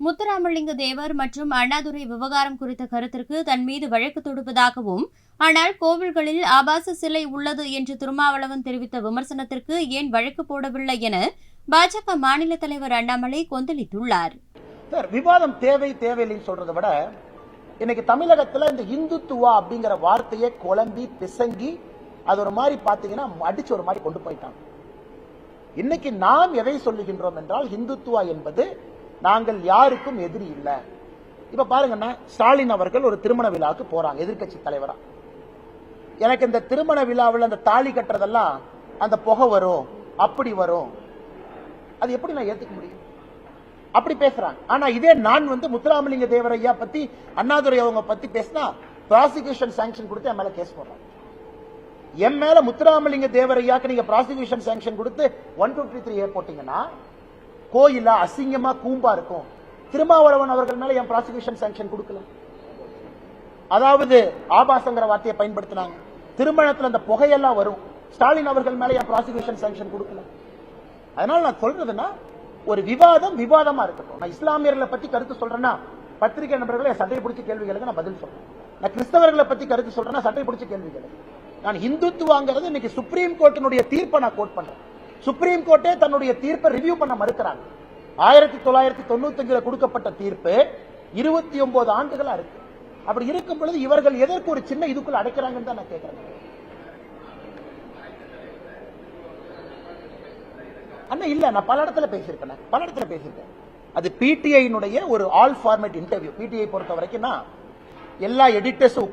முத்துராமலிங்க தேவர் மற்றும் அண்ணாதுரை விவகாரம் குறித்த கருத்திற்கு தன் மீது வழக்கு தொடுப்பதாகவும் ஆனால் கோவில்களில் ஆபாச சிலை உள்ளது என்று திருமாவளவன் தெரிவித்த விமர்சனத்திற்கு ஏன் வழக்கு போடவில்லை என பாஜக மாநில தலைவர் அண்ணாமலை கொந்தளித்துள்ளார். விவாதம் தேவை தேவையில்லைன்னு சொல்றதை விட இன்னைக்கு தமிழகத்துல இந்த இந்துத்துவா அப்படிங்கிற வார்த்தையை குழம்பி பிசங்கி அது ஒரு மாதிரி பாத்தீங்கன்னா அடிச்சு ஒரு மாதிரி கொண்டு போயிட்டாங்க. இன்னைக்கு நாம் எதை சொல்லுகின்றோம் என்றால் இந்துத்துவா என்பது நாங்கள் யாருக்கும் எதிரி இல்ல. இப்ப பாருங்கன்னா ஸ்டாலின் அவர்கள் ஒரு திருமண விழாவுக்கு போறாங்க எதிர்கட்சி தலைவரா. எனக்கு இந்த திருமண விழாவில் அந்த தாலி கட்டுறதெல்லாம் அந்த புகை வரும் அப்படி வரும். அது எப்படி நான் ஏத்துக்க முடியும்? அப்படி பேசுறாங்க. ஆனா இதே நான் வந்து முத்துராமலிங்க தேவரையா பத்தி அண்ணாதுரை அவங்க பத்தி பேசினா ப்ராசிக்யூஷன் சாங்ஷன் கொடுத்து என் மேல கேஸ் போடுறாங்க. என் மேல முத்துராமலிங்க தேவரையாக்கு நீங்க ப்ராசிக்யூஷன் சாங்ஷன் கொடுத்து ஒன் பிப்டி த்ரீ ஏ போட்டீங்கன்னா கோயிலா அசிங்கமா கூம்பா இருக்கும். திருமாவளவன் அவர்கள் மேல என் ப்ராசிக்யூஷன் சாங்ஷன் கொடுக்கல. அதாவது ஆபாசங்கிற வார்த்தையை பயன்படுத்தினாங்க. திருமணத்துல அந்த புகையெல்லாம் வரும். ஸ்டாலின் அவர்கள் மேல என் ப்ராசிக்யூஷன் சாங்ஷன் கொடுக்கல. அதனால நான் சொல்றதுன்னா ஒரு விவாதம் விவாதமா இருக்கட்டும். நான் இஸ்லாமியர்களை பத்தி கருத்து சொல்றேன்னா பத்திரிகை நபர்களை என் சட்டை பிடிச்ச கேள்விகளுக்கு நான் பதில் சொல்றேன். நான் கிறிஸ்தவர்களை பத்தி கருத்து சொல்றேன்னா சட்டை பிடிச்ச கேள்விகள். நான் இந்துத்துவாங்கிறது இன்னைக்கு சுப்ரீம் கோர்ட்டினுடைய தீர்ப்பை நான் கோட் பண்றேன். சுப்ரீம் கோர்ட்டே தன்னுடைய தீர்ப்பை ரிவ்யூ பண்ண மறுக்கிறாங்க. ஆயிரத்தி தொள்ளாயிரத்தி தொண்ணூத்தி அஞ்சுல கொடுக்கப்பட்ட தீர்ப்பு இருபத்தி ஒன்பது ஆண்டுகளா இருக்கு. அப்படி இருக்கும் பொழுது இவர்கள் எதற்கு ஒரு சின்ன இதுக்குள்ள அடைக்கிறாங்கன்னு தான் நான் கேட்கிறேன். அண்ணா இல்ல நான் பல இடத்துல பேசியிருக்கேன் பல இடத்துல பேசியிருக்கேன். அது பிடிஐனுடைய ஒரு ஆல் ஃபார்மேட் இன்டர்வியூ பிடிஐ பொறுத்த வரைக்கும் எல்லா எடிட்டர்ஸும்